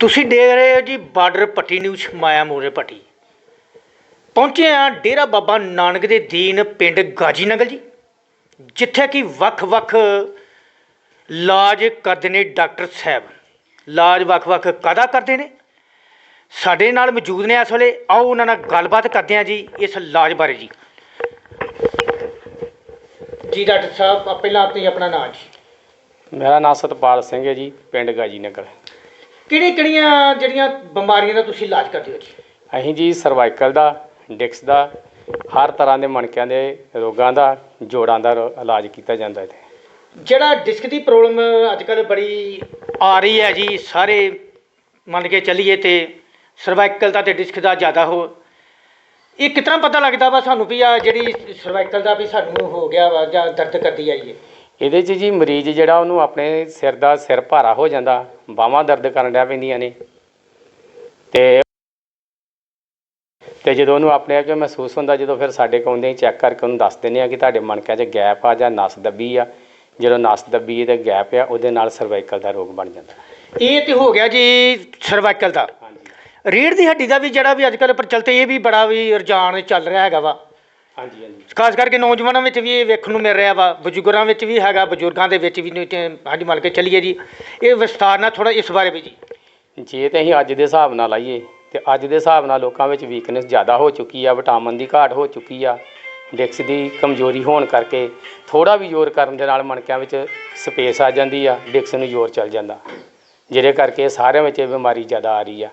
ਤੁਸੀਂ ਦੇਖ ਰਹੇ ਹੋ ਜੀ ਬਾਰਡਰ ਪੱਟੀ ਨਿਊਜ਼, ਮਾਇਆ ਮੂਰੇ ਪੱਟੀ ਪਹੁੰਚੇ ਆ ਡੇਰਾ ਬਾਬਾ ਨਾਨਕ ਦੇ ਦੀਨ ਪਿੰਡ ਗਾਜੀਨਗਰ ਜੀ, ਜਿੱਥੇ ਕਿ ਵੱਖ-ਵੱਖ ਇਲਾਜ ਕਰਦੇ ਨੇ ਡਾਕਟਰ ਸਾਹਿਬ। ਇਲਾਜ ਵੱਖ-ਵੱਖ ਕਾਹਦਾ ਕਰਦੇ ਨੇ? ਸਾਡੇ ਨਾਲ ਮੌਜੂਦ ਨੇ ਇਸ ਵੇਲੇ, ਆਓ ਉਹਨਾਂ ਨਾਲ ਗੱਲਬਾਤ ਕਰਦੇ ਹਾਂ ਜੀ ਇਸ ਇਲਾਜ ਬਾਰੇ ਜੀ। ਜੀ ਡਾਕਟਰ ਸਾਹਿਬ ਪਹਿਲਾਂ ਆਪਣੀ ਆਪਣਾ ਨਾਮ ਜੀ। ਮੇਰਾ ਨਾਮ ਸਤਪਾਲ ਸਿੰਘ ਹੈ ਜੀ, ਪਿੰਡ ਗਾਜੀਨਗਰ। ਕਿਹੜੀ ਕਿਹੜੀਆਂ ਜਿਹੜੀਆਂ ਬਿਮਾਰੀਆਂ ਦਾ ਤੁਸੀਂ ਇਲਾਜ ਕਰਦੇ ਹੋ ਜੀ? ਅਸੀਂ ਜੀ ਸਰਵਾਈਕਲ ਦਾ ਡਿਕਸ ਦਾ ਹਰ ਤਰ੍ਹਾਂ ਦੇ ਮਣਕਿਆਂ ਦੇ ਰੋਗਾਂ ਦਾ ਜੋੜਾਂ ਦਾ ਰੋ- ਇਲਾਜ ਕੀਤਾ ਜਾਂਦਾ ਹੈ ਜਿਹੜਾ ਡਿਸਕ ਦੀ ਪ੍ਰੋਬਲਮ ਅੱਜ ਕੱਲ੍ਹ ਬੜੀ ਆ ਰਹੀ ਹੈ ਜੀ ਸਾਰੇ ਮੰਨ ਕੇ ਚੱਲੀਏ ਤੇ ਸਰਵਾਈਕਲ ਦਾ ਤੇ ਡਿਸਕ ਦਾ ਜ਼ਿਆਦਾ ਹੋ। ਇਹ ਕਿਤਨਾ ਪਤਾ ਲੱਗਦਾ ਵਾ ਸਾਨੂੰ ਵੀ ਆ ਜਿਹੜੀ ਸਰਵਾਈਕਲ ਦਾ ਵੀ ਸਾਨੂੰ ਹੋ ਗਿਆ ਵਾ ਜਾਂ ਦਰਦ ਕਰਦੀ ਆਈ ਹੈ ਇਹਦੇ 'ਚ ਜੀ ਮਰੀਜ਼ ਜਿਹੜਾ ਉਹਨੂੰ ਆਪਣੇ ਸਿਰ ਦਾ ਸਿਰ ਭਾਰਾ ਹੋ ਜਾਂਦਾ ਬਾਹਾਂ ਦਰਦ ਕਰਨ ਲੱਗ ਪੈਂਦੀਆਂ ਨੇ। ਤੇ ਤੇ ਜਦੋਂ ਉਹਨੂੰ ਆਪਣੇ ਆਪ 'ਚ ਮਹਿਸੂਸ ਹੁੰਦਾ ਜਦੋਂ ਫਿਰ ਸਾਡੇ ਕੋਲ ਆਉਂਦੇ ਚੈੱਕ ਕਰਕੇ ਉਹਨੂੰ ਦੱਸ ਦਿੰਦੇ ਆ ਕਿ ਤੁਹਾਡੇ ਮਣਕਿਆਂ 'ਚ ਗੈਪ ਆ ਜਾਂ ਨਸ ਦੱਬੀ ਆ। ਜਦੋਂ ਨਸ ਦੱਬੀ ਤੇ ਗੈਪ ਆ ਉਹਦੇ ਨਾਲ ਸਰਵਾਈਕਲ ਦਾ ਰੋਗ ਬਣ ਜਾਂਦਾ। ਇਹ ਤੇ ਹੋ ਗਿਆ ਜੀ ਸਰਵਾਈਕਲ ਦਾ। ਰੀੜ ਦੀ ਹੱਡੀ ਦਾ ਵੀ ਜਿਹੜਾ ਵੀ ਅੱਜ ਕੱਲ੍ਹ ਪ੍ਰਚਲਿਤ ਇਹ ਵੀ ਬੜਾ ਵੀ ਰੁਝਾਨ ਚੱਲ ਰਿਹਾ ਹੈਗਾ ਵਾ। ਹਾਂਜੀ ਹਾਂਜੀ। ਖਾਸ ਕਰਕੇ ਨੌਜਵਾਨਾਂ ਵਿੱਚ ਵੀ ਇਹ ਵੇਖਣ ਨੂੰ ਮਿਲ ਰਿਹਾ ਵਾ ਬਜ਼ੁਰਗਾਂ ਵਿੱਚ ਵੀ ਹੈਗਾ ਬਜ਼ੁਰਗਾਂ ਦੇ ਵਿੱਚ ਵੀ ਨਹੀਂ ਤੇ ਹਾਂਜੀ ਮੰਨ ਕੇ ਚੱਲੀਏ ਜੀ। ਇਹ ਵਿਸਤਾਰ ਨਾਲ ਥੋੜਾ ਇਸ ਬਾਰੇ ਵੀ ਜੀ। ਜੇ ਤੇ ਅਸੀਂ ਅੱਜ ਦੇ ਹਿਸਾਬ ਨਾਲ ਲਾਈਏ ਤੇ ਅੱਜ ਦੇ ਹਿਸਾਬ ਨਾਲ ਲੋਕਾਂ ਵਿੱਚ ਵੀਕਨੈਸ ਜ਼ਿਆਦਾ ਹੋ ਚੁੱਕੀ ਆ ਵਿਟਾਮਿਨ ਦੀ ਘਾਟ ਹੋ ਚੁੱਕੀ ਆ ਡਿਕਸ ਦੀ ਕਮਜ਼ੋਰੀ ਹੋਣ ਕਰਕੇ ਥੋੜਾ ਵੀ ਜ਼ੋਰ ਕਰਨ ਦੇ ਨਾਲ ਮਣਕਿਆਂ ਵਿੱਚ ਸਪੇਸ ਆ ਜਾਂਦੀ ਆ ਡਿਕਸ ਨੂੰ ਜ਼ੋਰ ਚੱਲ ਜਾਂਦਾ। ਜਿਹਦੇ ਕਰਕੇ ਸਾਰਿਆਂ ਵਿੱਚ ਇਹ ਬਿਮਾਰੀ ਜ਼ਿਆਦਾ ਆ ਰਹੀ ਆ।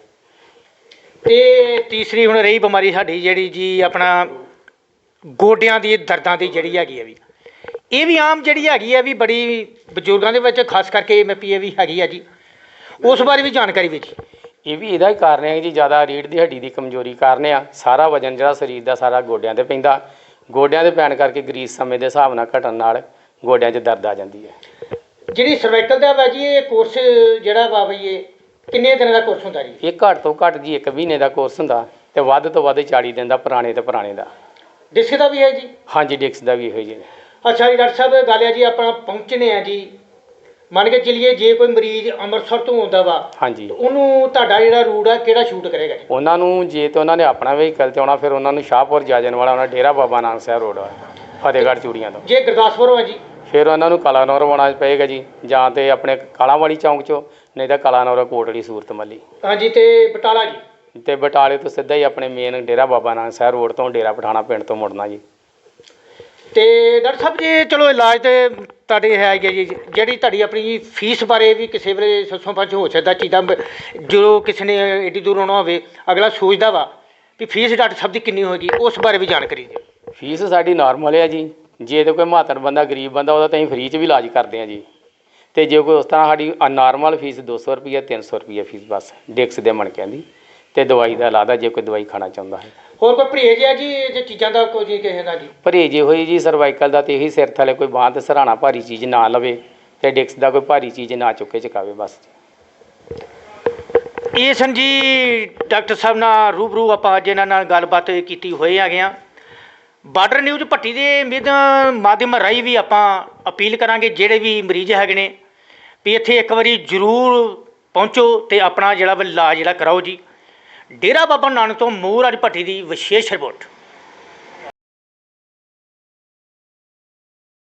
ਤੇ ਤੀਸਰੀ ਹੁਣ ਰਹੀ ਬਿਮਾਰੀ ਸਾਡੀ ਜਿਹੜੀ ਜੀ ਆਪਣਾ ਗੋਡਿਆਂ ਦੀ ਦਰਦਾਂ ਦੀ ਜਿਹੜੀ ਹੈਗੀ ਆ ਵੀ। ਇਹ ਵੀ ਆਮ ਜਿਹੜੀ ਹੈਗੀ ਆ ਵੀ ਬੜੀ ਬਜ਼ੁਰਗਾਂ ਦੇ ਵਿੱਚ ਖਾਸ ਕਰਕੇ ਮੈਂ ਇਹ ਵੀ ਹੈਗੀ ਆ ਜੀ। ਉਸ ਬਾਰੇ ਵੀ ਜਾਣਕਾਰੀ ਵਿੱਚ ਇਹ ਵੀ ਇਹਦਾ ਹੀ ਕਾਰਨ ਹੈ ਜੀ ਜ਼ਿਆਦਾ ਰੀੜ੍ਹ ਦੀ ਹੱਡੀ ਦੀ ਕਮਜ਼ੋਰੀ ਕਾਰਨ ਆ। ਸਾਰਾ ਵਜਨ ਜਿਹੜਾ ਸਰੀਰ ਦਾ ਸਾਰਾ ਗੋਡਿਆਂ ਤੇ ਪੈਂਦਾ। ਗੋਡਿਆਂ ਦੇ ਪੈਣ ਕਰਕੇ ਗਰੀਸ ਸਮੇਂ ਦੇ ਹਿਸਾਬ ਨਾਲ ਘਟਣ ਨਾਲ ਗੋਡਿਆਂ 'ਚ ਦਰਦ ਆ ਜਾਂਦੀ ਹੈ। ਜਿਹੜੀ ਸਰਵਾਈਕਲ ਦਾ ਵਾ ਜੀ ਇਹ ਕੋਰਸ ਜਿਹੜਾ ਵਾ ਬਈ ਇਹ ਕਿੰਨੇ ਦਿਨਾਂ ਦਾ ਕੋਰਸ ਹੁੰਦਾ ਜੀ? ਇਹ ਘੱਟ ਤੋਂ ਘੱਟ ਜੀ ਇੱਕ ਮਹੀਨੇ ਦਾ ਕੋਰਸ ਹੁੰਦਾ ਤੇ ਵੱਧ ਤੋਂ ਵੱਧ 40 ਦਿਨ ਦਾ ਪੁਰਾਣੇ ਤੇ ਪੁਰਾਣੇ ਦਾ। ਡਿਸਕ ਦਾ ਵੀ ਹੈ ਜੀ? ਹਾਂਜੀ ਡਿਕਸ ਦਾ ਵੀ ਇਹੋ ਜੀ ਅੱਛਾ ਜੀ ਡਾਕਟਰ ਸਾਹਿਬ ਗੱਲ ਹੈ ਜੀ ਆਪਾਂ ਪਹੁੰਚਨੇ ਆ ਜੀ। ਮੰਨ ਕੇ ਚੱਲੀਏ ਜੇ ਕੋਈ ਮਰੀਜ਼ ਅੰਮ੍ਰਿਤਸਰ ਤੋਂ ਆਉਂਦਾ ਵਾ ਹਾਂਜੀ। ਉਹਨੂੰ ਤੁਹਾਡਾ ਜਿਹੜਾ ਰੂਟ ਆ ਕਿਹੜਾ ਸ਼ੂਟ ਕਰੇਗਾ ਜੀ? ਉਹਨਾਂ ਨੂੰ ਜੇ ਤੇ ਉਹਨਾਂ ਨੇ ਆਪਣਾ ਵਹੀਕਲ ਤੇ ਆਉਣਾ ਫਿਰ ਉਹਨਾਂ ਨੂੰ ਸ਼ਾਹਪੁਰ ਜਾਜਨ ਵਾਲਾ ਉਹਨਾਂ ਡੇਰਾ ਬਾਬਾ ਨਾਨਕ ਸਾਹਿਬ ਰੋਡ ਆ ਫਤਿਹਗੜ੍ਹ ਚੂੜੀਆਂ ਤੋਂ। ਜੇ ਗੁਰਦਾਸਪੁਰੋਂ ਆ ਜੀ? ਫਿਰ ਉਹਨਾਂ ਨੂੰ ਕਲਾਨੌਰ ਆਉਣਾ ਪਏਗਾ ਜੀ ਜਾਂ ਤੇ ਆਪਣੇ ਕਾਲਾਂਵਾਲੀ ਚੌਂਕ ਚੋਂ ਨਹੀਂ ਤਾਂ ਕਲਾਨੌਰ ਕੋਟੜੀ ਸੂਰਤ ਮੱਲੀ ਹਾਂਜੀ ਤੇ ਬਟਾਲਾ ਜੀ? ਤੇ ਬਟਾਲੇ ਤੋਂ ਸਿੱਧਾ ਹੀ ਆਪਣੇ ਮੇਨ ਡੇਰਾ ਬਾਬਾ ਨਾਨਕ ਸਾਹਿਬ ਰੋਡ ਤੋਂ ਡੇਰਾ ਪਠਾਣਾ ਪਿੰਡ ਤੋਂ ਮੁੜਨਾ ਜੀ। ਤੇ ਡਾਕਟਰ ਸਾਹਿਬ ਜੀ ਚਲੋ ਇਲਾਜ ਤੇ ਤੁਹਾਡੇ ਹੈ ਹੀ ਹੈ ਜੀ। ਜਿਹੜੀ ਤੁਹਾਡੀ ਆਪਣੀ ਫੀਸ ਬਾਰੇ ਵੀ ਕਿਸੇ ਵੇਲੇ ਸੱਸੋਂ ਪੰਜ ਹੋ ਸਕਦਾ ਚੀਜ਼ਾਂ ਜਦੋਂ ਕਿਸੇ ਨੇ ਏਡੀ ਦੂਰ ਆਉਣਾ ਹੋਵੇ ਅਗਲਾ ਸੋਚਦਾ ਵਾ ਵੀ ਫੀਸ ਡਾਕਟਰ ਸਾਹਿਬ ਦੀ ਕਿੰਨੀ ਹੋਏਗੀ ਉਸ ਬਾਰੇ ਵੀ ਜਾਣਕਾਰੀ ਦਿਓ। ਫੀਸ ਸਾਡੀ ਨਾਰਮਲ ਹੈ ਜੀ। ਜੇ ਤੇ ਕੋਈ ਮਾਤਰ ਬੰਦਾ ਗਰੀਬ ਬੰਦਾ ਉਹਦਾ ਤਾਂ ਅਸੀਂ ਫ੍ਰੀ 'ਚ ਵੀ ਇਲਾਜ ਕਰਦੇ ਹਾਂ ਜੀ। ਤੇ ਜੇ ਕੋਈ ਉਸ ਤਰ੍ਹਾਂ ਸਾਡੀ ਨਾਰਮਲ ਫੀਸ 200 ਰੁਪਈਆ 300 ਰੁਪਈਆ ਫੀਸ ਬਸ ਡਿਕਸ ਦੇ ਮਣਕਿਆਂ ਦੀ। ਤੇ ਦਵਾਈ ਦਾ ਇਲਾਦਾ ਜੇ ਕੋਈ ਦਵਾਈ ਖਾਣਾ ਚਾਹੁੰਦਾ ਹੈ। ਹੋਰ ਕੋਈ ਪਰਹੇਜ ਹੈ ਜੀ ਇਹ ਚੀਜ਼ਾਂ ਦਾ ਕੋਈ ਜੀ ਕਿਸੇ ਦਾ ਜੀ? ਪਰਹੇਜੇ ਹੋਈ ਜੀ ਸਰਵਾਈਕਲ ਦਾ ਤੇ ਇਹੀ ਸਿਰ ਥੱਲੇ ਕੋਈ ਬਾਂਹ ਤੇ ਸਰਾਣਾ ਭਾਰੀ ਚੀਜ਼ ਨਾ ਲਵੇ ਤੇ ਡਿਕਸ ਦਾ ਕੋਈ ਭਾਰੀ ਚੀਜ਼ ਨਾ ਚੁੱਕੇ ਚਕਾਵੇ ਬਸ। ਇਹ ਸਨ ਜੀ ਡਾਕਟਰ ਸਾਹਿਬ ਨਾਲ ਰੂਬਰੂ ਆਪਾਂ ਅੱਜ ਇਹਨਾਂ ਨਾਲ ਗੱਲਬਾਤ ਕੀਤੀ ਹੋਏ ਆ। ਬਾਰਡਰ ਨਿਊਜ਼ ਭੱਟੀ ਦੇ ਮਿਦ ਮਾਧਿਅਮ ਰਾਹੀਂ ਵੀ ਆਪਾਂ ਅਪੀਲ ਕਰਾਂਗੇ ਜਿਹੜੇ ਵੀ ਮਰੀਜ਼ ਹੈਗੇ ਨੇ ਵੀ ਇੱਥੇ ਇੱਕ ਵਾਰੀ ਜ਼ਰੂਰ ਪਹੁੰਚੋ ਤੇ ਆਪਣਾ ਜਿਹੜਾ ਵਾ ਇਲਾਜ ਜਿਹੜਾ ਕਰਾਓ ਜੀ। ਡੇਰਾ ਬਾਬਾ ਨਾਨਕ ਤੋਂ ਮੂਰ ਅੱਜ ਭੱਟੀ ਦੀ ਵਿਸ਼ੇਸ਼ ਰਿਪੋਰਟ।